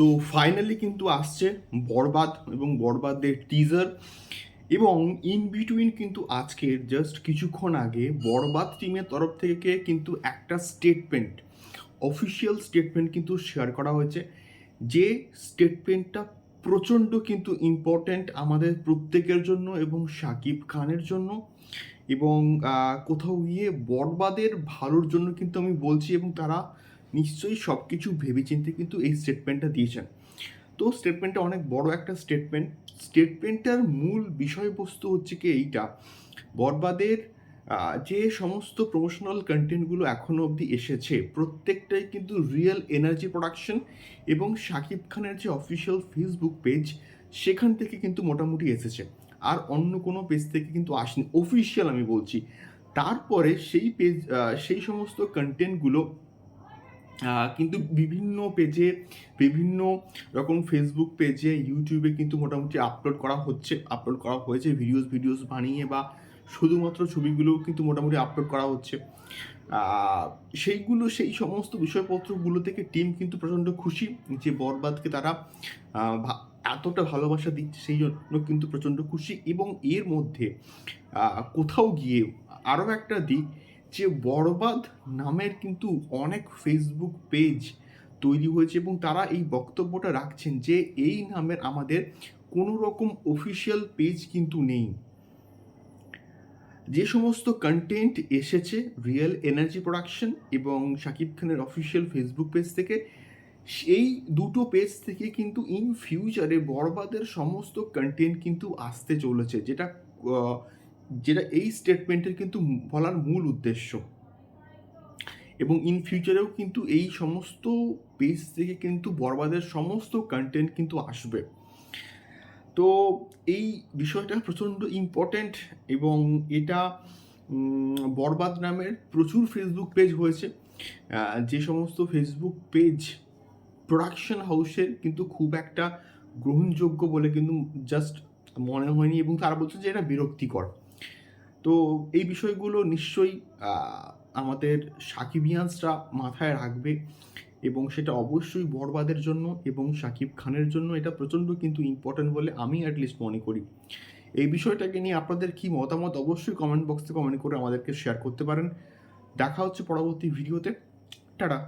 তো ফাইনালি কিন্তু আসছে বরবাদ এবং বরবাদের টিজার এবং ইন বিটুইন কিন্তু আজকের জাস্ট কিছুক্ষণ আগে বরবাদ টিমের তরফ থেকে কিন্তু একটা স্টেটমেন্ট অফিসিয়াল স্টেটমেন্ট কিন্তু শেয়ার করা হয়েছে। যে স্টেটমেন্টটা প্রচণ্ড কিন্তু ইম্পর্ট্যান্ট আমাদের প্রত্যেকের জন্য এবং শাকিব খানের জন্য এবং কোথাও গিয়ে বরবাদের ভালোর জন্য কিন্তু আমি বলছি এবং তারা নিশ্চয়ই সব কিছু ভেবেচিন্তে কিন্তু এই স্টেটমেন্টটা দিয়েছেন। তো স্টেটমেন্টটা অনেক বড় একটা স্টেটমেন্ট স্টেটমেন্টটার মূল বিষয়বস্তু হচ্ছে কি এইটা? বরবাদের যে সমস্ত প্রমোশনাল কন্টেন্টগুলো এখনও অবধি এসেছে, প্রত্যেকটাই কিন্তু রিয়েল এনার্জি প্রোডাকশন এবং শাকিব খানের যে অফিসিয়াল ফেসবুক পেজ সেখান থেকে কিন্তু মোটামুটি এসেছে। আর অন্য কোনো পেজ থেকে কিন্তু আসেনি। অফিসিয়াল আমি বলছি। তারপরে সেই পেজ সেই সমস্ত কন্টেন্টগুলো কিন্তু বিভিন্ন পেজে বিভিন্ন রকম ফেসবুক পেজে ইউটিউবে কিন্তু মোটামুটি আপলোড করা হচ্ছে আপলোড করা হয়েছে ভিডিওস ভিডিওস বানিয়ে বা শুধুমাত্র ছবিগুলোও কিন্তু মোটামুটি আপলোড করা হচ্ছে। সেইগুলো, সেই সমস্ত বিষয়পত্রগুলো থেকে টিম কিন্তু প্রচণ্ড খুশি যে বরবাদকে তারা এতটা ভালোবাসা দিচ্ছে, সেই জন্য কিন্তু প্রচণ্ড খুশি এবং এর মধ্যে কোথাও গিয়ে আরও একটা দিক যে বরবাদ নামের কিন্তু অনেক ফেসবুক পেজ তৈরি হয়েছে এবং তারা এই বক্তব্যটা রাখছেন যে এই নামের আমাদের কোনো রকম অফিসিয়াল পেজ কিন্তু নেই। যে সমস্ত কন্টেন্ট এসেছে রিয়েল এনার্জি প্রোডাকশন এবং শাকিব খানের অফিসিয়াল ফেসবুক পেজ থেকে, সেই দুটো পেজ থেকে কিন্তু ইন ফিউচারে বরবাদের সমস্ত কন্টেন্ট কিন্তু আসতে চলেছে, যেটা যেটা এই স্টেটমেন্টের কিন্তু বলার মূল উদ্দেশ্য। এবং ইন ফিউচারেও কিন্তু এই সমস্ত পেজ থেকে কিন্তু বরবাদের সমস্ত কন্টেন্ট কিন্তু আসবে। তো এই বিষয়টা প্রচণ্ড ইম্পর্ট্যান্ট এবং এটা বরবাদ নামের প্রচুর ফেসবুক পেজ হয়েছে। যে সমস্ত ফেসবুক পেজ প্রোডাকশন হাউসের কিন্তু খুব একটা গ্রহণযোগ্য বলে কিন্তু জাস্ট মনে হয়নি এবং তারা বলছে যে এটা বিরক্তিকর। তো এই বিষয়গুলো নিশ্চয়ই আমাদের সাকিবিয়ান্সরা মাথায় রাখবে এবং সেটা অবশ্যই বরবাদের জন্য এবং শাকিব খানের জন্য এটা প্রচণ্ড কিন্তু ইম্পর্ট্যান্ট বলে আমি অ্যাটলিস্ট মনে করি। এই বিষয়টাকে নিয়ে আপনাদের কি মতামত অবশ্যই কমেন্ট বক্সে কমেন্ট করে আমাদেরকে শেয়ার করতে পারেন। দেখা হচ্ছে পরবর্তী ভিডিওতে টাটা।